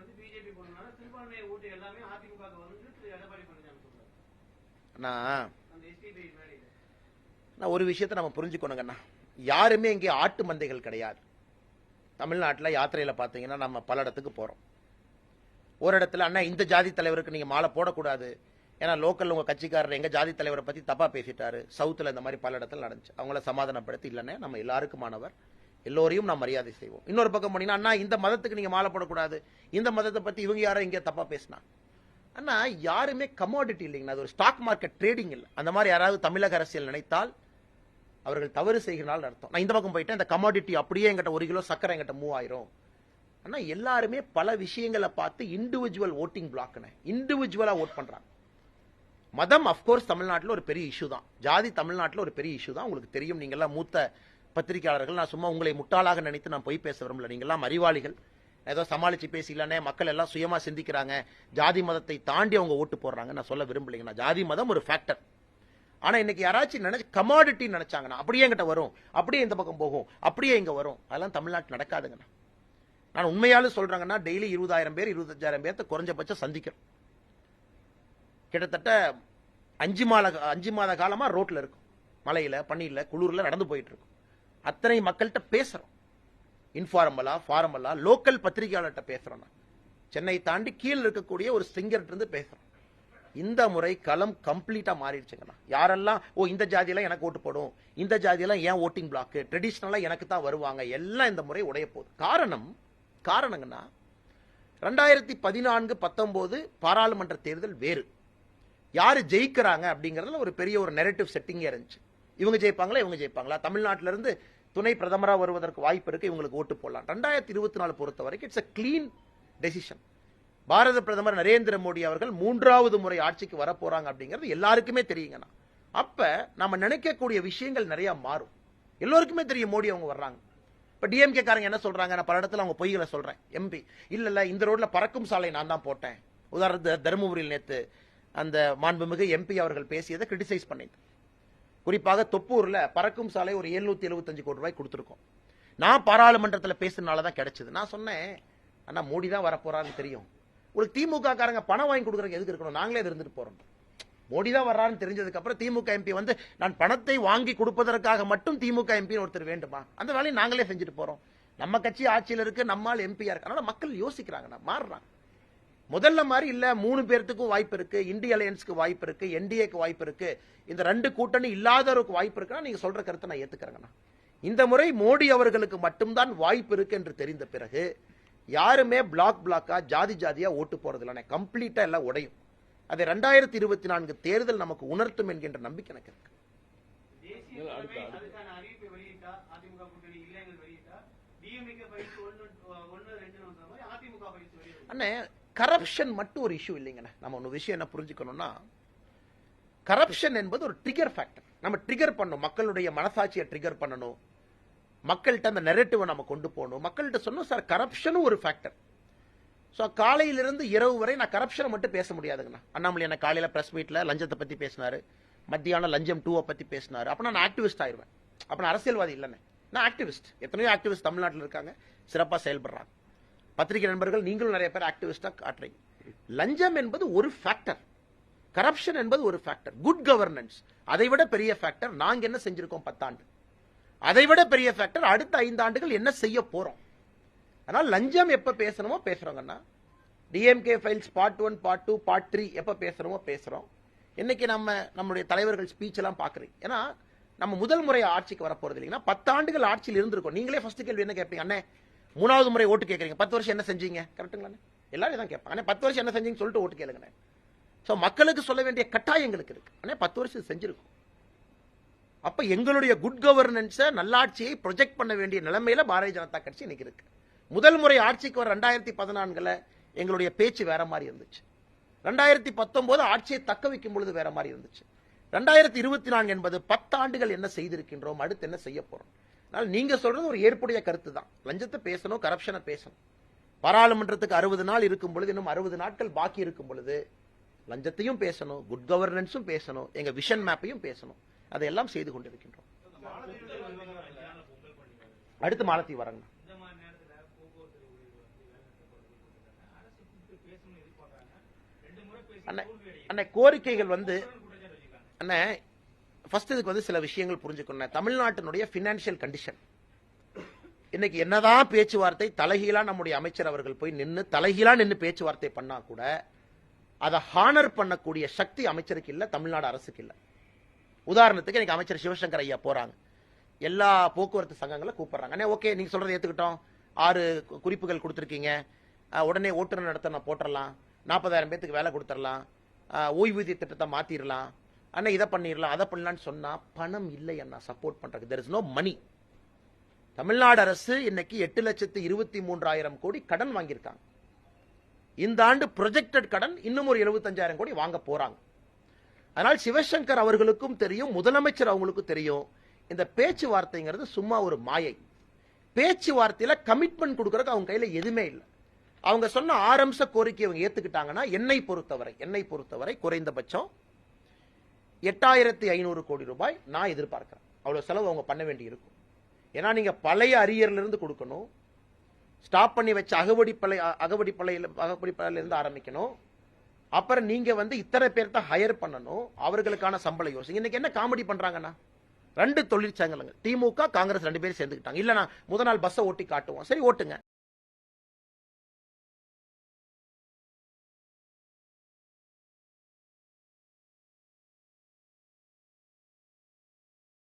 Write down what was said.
வந்து பிஜேபி போனதுனால சிறுபான்மை ஓட்டு எல்லாமே அதிமுக வந்து திரு எடப்பாடி பழனிசாமி சொல்றாரு. நான் அந்த எஸ்டிபி மேடையில. நான் ஒரு விஷயத்தை நம்ம புரிஞ்சுக்கணுங்கண்ணா யாருமே இங்கே ஆட்டு மந்தைகள் கிடையாது. தமிழ்நாட்டில் யாத்திரையில் பார்த்தீங்கன்னா நம்ம பல இடத்துக்கு போகிறோம் ஒரு இடத்துல அண்ணா இந்த ஜாதி தலைவருக்கு நீங்கள் மாலை போடக்கூடாது. ஏன்னா லோக்கல் உங்கள் கட்சிக்காரர் எங்கள் ஜாதி தலைவரை பற்றி தப்பாக பேசிட்டாரு. சவுத்தில் இந்த மாதிரி பல இடத்துல நடந்துச்சு. அவங்கள சமாதானப்படுத்தி இல்லைன்னே நம்ம எல்லாருக்குமானவர். எல்லோரையும் நாம் மரியாதை செய்வோம். இன்னொரு பக்கம் போனீங்கன்னா அண்ணா இந்த மதத்துக்கு நீங்கள் மாலை போடக்கூடாது. இந்த மதத்தை பற்றி இவங்க யாரோ இங்கே தப்பாக பேசினா அண்ணா யாருமே கமாடிட்டி இல்லைங்கண்ணா. அது ஒரு ஸ்டாக் மார்க்கெட் ட்ரேடிங் இல்லை. அந்த மாதிரி யாராவது தமிழக அரசியல் நினைத்தால் அவர்கள் தவறு செய்கிறனால அர்த்தம். நான் இந்த பக்கம் போயிட்டேன். இந்த கமாடிட்டி அப்படியே என்கிட்ட ஒரு கிலோ சக்கரை மூவ் மூவாயிரம் ஆனால் எல்லாருமே பல விஷயங்களை பார்த்து இண்டிவிஜுவல் ஓட்டிங் பிளாக்னு இண்டிவிஜுவலாக ஓட் பண்ணுறாங்க மதம் அஃப்கோர்ஸ் தமிழ்நாட்டில் ஒரு பெரிய இஷ்யூ தான். ஜாதி தமிழ்நாட்டில் ஒரு பெரிய இஷ்யூ தான். உங்களுக்கு தெரியும். நீங்கள்லாம் மூத்த பத்திரிகையாளர்கள் நான் சும்மா உங்களை முட்டாளாக நினைத்து நான் பொய் பேச விரும்பல. நீங்கள்லாம் அறிவாளிகள். ஏதோ சமாளித்து பேசிக்கலானே மக்கள் எல்லாம் சுயமாக சிந்திக்கிறாங்க. ஜாதி மதத்தை தாண்டி அவங்க ஓட்டு போடுறாங்க நான் சொல்ல விரும்பலைங்க. நான் ஜாதி மதம் ஒரு ஃபேக்டர் ஆனால் இன்னைக்கு யாராச்சும் நினைச்சு கமாடிட்டி நினைச்சாங்கன்னா அப்படியே எங்கிட்ட வரும். அப்படியே இந்த பக்கம் போகும். அப்படியே இங்கே வரும். அதெல்லாம் தமிழ்நாட்டு நடக்காதுங்கண்ணா. நான் உண்மையாலும் சொல்கிறாங்கன்னா டெய்லி இருபதாயிரம் பேர் இருபத்தஞ்சாயிரம் பேர்த்த குறைஞ்சபட்சம் சந்திக்கிறோம். கிட்டத்தட்ட அஞ்சு மாத அஞ்சு மாத காலமாக ரோட்டில் இருக்கும். மலையில் பண்ணியில் குளிரில் நடந்து போயிட்டு இருக்கும். அத்தனை மக்கள்கிட்ட பேசுறோம். இன்ஃபார்மலா ஃபார்மலா லோக்கல் பத்திரிகையாளர்கிட்ட பேசுறோம் சென்னை தாண்டி கீழே இருக்கக்கூடிய ஒரு சிங்கர்கிட்ட இருந்து பேசுறோம். இந்த முறை களம் கம்ப்ளீட்டா மாறிடுச்சுங்கண்ணா யாரெல்லாம் ஓ இந்த ஜாதியெல்லாம் எனக்கு ஓட்டு போடும் இந்த ஜாதியெல்லாம் ஏன் ஓட்டிங் பிளாக்கு ட்ரெடிஷ்னலா எனக்கு தான் வருவாங்க. எல்லாம் இந்த முறை உடைய போகுது. காரணம் காரணங்கண்ணா ரெண்டாயிரத்தி பதினான்கு பத்தொன்பது பாராளுமன்ற தேர்தல் வேறு. யாரு ஜெயிக்கிறாங்க அப்படிங்கறதுல ஒரு பெரிய ஒரு நெரட்டிவ் செட்டிங்கே இருந்துச்சு. இவங்க ஜெயிப்பாங்களா இவங்க ஜெயிப்பாங்களா? தமிழ்நாட்டில இருந்து துணை பிரதமரா வருவதற்கு வாய்ப்பு இருக்கு இவங்களுக்கு ஓட்டு போடலாம். ரெண்டாயிரத்தி இருபத்தி நாலு பொறுத்த வரைக்கும் இட்ஸ் அ கிளீன் டெசிஷன் பாரத பிரதமர் நரேந்திர மோடி அவர்கள் மூன்றாவது முறை ஆட்சிக்கு வரப்போறாங்க அப்படிங்கிறது எல்லாருக்குமே தெரியுங்கண்ணா. அப்ப நம்ம நினைக்கக்கூடிய விஷயங்கள் நிறைய மாறும். எல்லோருக்குமே தெரியும் மோடி அவங்க வர்றாங்க. இப்ப டிஎம்கே காரங்க என்ன சொல்றாங்க? நான் பல இடத்துல அவங்க பொய்களை சொல்றேன். எம்பி இல்ல இல்ல இந்த ரோட்ல பறக்கும் சாலை நான் தான் போட்டேன். உதாரணத்து தருமபுரியில் நேற்று அந்த மாண்புமிகு எம்பி அவர்கள் பேசியதை கிரிட்டிசைஸ் பண்ணிட்டு. குறிப்பாக தொப்பூரில் பறக்கும் சாலை ஒரு 775 எழுபத்தஞ்சு கோடி ரூபாய் கொடுத்துருக்கோம். நான் பாராளுமன்றத்தில் பேசுனால தான் கிடைச்சது. நான் சொன்னேன் அண்ணா மோடி தான் வரப்போறான்னு தெரியும். உங்களுக்கு திமுக காரங்க பணம் வாங்கி கொடுக்குறதுக்கு எதுக்கு இருக்கணும்? நாங்களே அது இருந்துட்டு போறோம். மோடி தான் வர்றாருன்னு தெரிஞ்சதுக்கப்புறம் திமுக எம்பி வந்து நான் பணத்தை வாங்கி கொடுப்பதற்காக மட்டும் திமுக எம்பி ஒருத்தர் வேண்டுமா? அந்த வேலையை நாங்களே செஞ்சுட்டு போறோம். நம்ம கட்சி ஆட்சியில் இருக்கு நம்மால் எம்பியா இருக்கு அதனால மக்கள் யோசிக்கிறாங்க மாறுறாங்க. முதல்ல மாதிரி இல்ல மூணு பேர்த்துக்கும் வாய்ப்பு இருக்கு இந்திய அலையன்ஸ்க்கு வாய்ப்பு இருக்கு என்டிஏக்கு வாய்ப்பு இருக்கு. இந்த ரெண்டு கூட்டணி இல்லாதவருக்கு வாய்ப்பு இருக்குன்னா நீங்க சொல்ற கருத்தை நான் ஏத்துக்கிறேங்கண்ணா இந்த முறை மோடி அவர்களுக்கு மட்டும்தான் வாய்ப்பு இருக்கு என்று தெரிந்த பிறகு யாருமே பிளாக் பிளாக்கா ஜாதி ஜாதியா ஓட்டு போறது இல்லை கம்ப்ளீட்டா எல்லாம் உடையும். அதை ரெண்டாயிரத்தி இருபத்தி நான்கு தேர்தல் நமக்கு உணர்த்தும் என்கின்ற நம்பிக்கை எனக்கு இருக்கு. அண்ணே கரப்ஷன் மட்டும் ஒரு இஷ்யூ இல்லைங்கண்ணே. நம்ம ஒன்று விஷயம் என்ன புரிஞ்சுக்கணும்னா கரப்ஷன் என்பது ஒரு ட்ரிகர் ஃபேக்டர் நம்ம ட்ரிகர் பண்ணணும். மக்களுடைய மனசாட்சியை ட்ரிகர் பண்ணணும். மக்கள்கிட்ட அந்த நெரட்டிவை நம்ம கொண்டு போகணும். மக்கள்கிட்ட சொன்னோம் சார் கரப்ஷனும் ஒரு ஃபேக்டர் ஸோ காலையிலிருந்து இரவு வரை நான் கரப்ஷனை மட்டும் பேச முடியாதுங்கண்ணா. அண்ணாமலை என்ன காலையில் ப்ரெஸ் மீட்டில் லஞ்சத்தை பற்றி பேசினார். மத்தியானம் லஞ்சம் டூவை பற்றி பேசினார். அப்போ நான் ஆக்டிவிஸ்ட் ஆயிடுவேன் அப்போ நான் அரசியல்வாதி இல்லைண்ணே. நான் ஆக்டிவிஸ்ட் எத்தனையோ ஆக்டிவிஸ்ட் தமிழ்நாட்டில் இருக்காங்க. சிறப்பாக செயல்படுறாங்க. பத்திரிகை நண்பர்கள் நீங்களும் நிறைய பேர் ஆக்டிவிஸ்டாக காட்டுறீங்க. லஞ்சம் என்பது ஒரு ஃபேக்டர் கரப்ஷன் என்பது ஒரு ஃபேக்டர் குட் கவர்னன்ஸ் அதை விட பெரிய ஃபேக்டர் நாங்க என்ன செஞ்சிருக்கோம் பத்தாண்டு? அதை விட பெரிய ஃபேக்டர் அடுத்த ஐந்து ஆண்டுகள் என்ன செய்ய போறோம்? அதனால் லஞ்சம் எப்ப பேசணுமோ பேசுறோங்கன்னா DMK files part one part two part three எப்ப பேசுகிறோமோ பேசுறோம். இன்னைக்கு நம்ம நம்மளுடைய தலைவர்கள் ஸ்பீச் எல்லாம் பாக்குறீங்க. ஏன்னா நம்ம முதல் முறை ஆட்சிக்கு வர போறது இல்லைங்கன்னா பத்தாண்டுகள் ஆட்சியில் இருந்திருக்கோம். நீங்களே ஃபர்ஸ்ட் கேள்வி என்ன கேட்பீங்க? அண்ணே மூணாவது முறை ஓட்டு கேட்குறீங்க பத்து வருஷம் என்ன செஞ்சீங்க? கரெக்ட்டுங்களா எல்லாரும் தான் கேட்பாங்க. பத்து வருஷம் என்ன செஞ்சீங்கன்னு சொல்லிட்டு ஓட்டு கேளுங்கண்ணே. ஸோ மக்களுக்கு சொல்ல வேண்டிய கட்டாயங்களுக்கு இருக்கு. ஆனால் பத்து வருஷம் செஞ்சிருக்கும். அப்ப எங்களுடைய குட் கவர்னன்ஸை நல்லாட்சியை ப்ரொஜெக்ட் பண்ண வேண்டிய நிலைமையில பாரதிய ஜனதா கட்சி இன்னைக்கு இருக்கு. முதல் முறை ஆட்சிக்கு வர ரெண்டாயிரத்தி பதினான்குல எங்களுடைய பேச்சு வேற மாதிரி இருந்துச்சு. ரெண்டாயிரத்தி பத்தொன்பது ஆட்சியை தக்க வைக்கும் பொழுது வேற மாதிரி இருந்துச்சு. ரெண்டாயிரத்தி இருபத்தி நான்கு என்பது பத்தாண்டுகள் என்ன செய்திருக்கின்றோம் அடுத்து என்ன செய்ய போறோம்? அதனால நீங்க சொல்றது ஒரு ஏற்புடைய கருத்து தான் லஞ்சத்தை பேசணும் கரப்ஷனை பேசணும். பாராளுமன்றத்துக்கு அறுபது நாள் இருக்கும் பொழுது இன்னும் அறுபது நாட்கள் பாக்கி இருக்கும் பொழுது லஞ்சத்தையும் பேசணும் குட் கவர்னன்ஸும் பேசணும் எங்க விஷன் மேப்பையும் பேசணும். அதையெல்லாம் செய்து கொண்டிருக்கின்றோம். அடுத்து மாலத்தீவு வரங்க இந்த அண்ணே அண்ணே கோரிக்கைகள் வந்து குற்றச்சாட்டு அண்ணே ஃபர்ஸ்ட் இதுக்கு வந்து சில விஷயங்கள் புரிஞ்சுக்கணும் தமிழ்நாட்டினுடைய பினான்சியல் கண்டிஷன் இன்னைக்கு என்னதான் பேச்சுவார்த்தை தலைகீழா நம்முடைய அமைச்சர் அவர்கள் போய் நின்று தலைகீழா நின்று பேச்சுவார்த்தை பண்ணா கூட அதை ஹானர் பண்ணக்கூடிய சக்தி அமைச்சருக்கு இல்லை தமிழ்நாடு அரசுக்கு இல்லை. உதாரணத்துக்கு இன்னைக்கு அமைச்சர் சிவசங்கர் ஐயா போறாங்க. எல்லா போக்குவரத்து சங்கங்களை கூப்பிடுறாங்க. அண்ணே ஓகே நீங்க சொல்றதை ஏத்துக்கிட்டோம். ஆறு குறிப்புகள் கொடுத்துருக்கீங்க. உடனே ஓட்டுநர் நடத்த நான் போட்டுடலாம் நாற்பதாயிரம் பேத்துக்கு வேலை கொடுத்துடலாம் ஓய்வூதிய திட்டத்தை மாத்திரலாம். அண்ணா இதை பண்ணிடலாம் அதை பண்ணலான்னு சொன்னா பணம் இல்லை அண்ணா சப்போர்ட் பண்றதுக்கு. There is no money Tamil Nadu அரசு இன்னைக்கு எட்டு லட்சத்து இருபத்தி மூன்றாயிரம் கோடி கடன் வாங்கியிருக்காங்க. இந்த ஆண்டு ப்ரொஜெக்டட் கடன் இன்னும் ஒரு எழுபத்தஞ்சாயிரம் கோடி வாங்க போறாங்க. அதனால் சிவசங்கர் அவர்களுக்கும் தெரியும் முதலமைச்சர் அவங்களுக்கும் தெரியும் இந்த பேச்சுவார்த்தைங்கிறது சும்மா ஒரு மாயை. பேச்சுவார்த்தையில கமிட்மெண்ட் கொடுக்கறதுக்கு அவங்க கையில எதுவுமே இல்லை. அவங்க சொன்ன ஆரம்ச கோரிக்கையை கோரிக்கை அவங்க ஏத்துக்கிட்டாங்கன்னா என்னை பொறுத்தவரை என்னை பொறுத்தவரை குறைந்தபட்சம் எட்டாயிரத்தி ஐநூறு கோடி ரூபாய் நான் எதிர்பார்க்கிறேன். அவ்வளோ செலவு அவங்க பண்ண வேண்டி இருக்கும் ஏன்னா நீங்கள் பழைய அரியர்லேருந்து கொடுக்கணும். ஸ்டாப் பண்ணி வச்ச அகவடி பழை அகவடி அகவடி ஆரம்பிக்கணும். அப்புறம் நீங்கள் வந்து இத்தனை பேர்த்த ஹையர் பண்ணணும். அவர்களுக்கான சம்பள யோசனை. இன்னைக்கு என்ன காமெடி பண்ணுறாங்கண்ணா ரெண்டு தொழிற்சங்கங்கள். திமுக காங்கிரஸ் ரெண்டு பேரும் சேர்ந்துக்கிட்டாங்க. இல்லைண்ணா முதல் முத நாள் பஸ்ஸை ஓட்டி காட்டுவோம். சரி ஓட்டுங்க.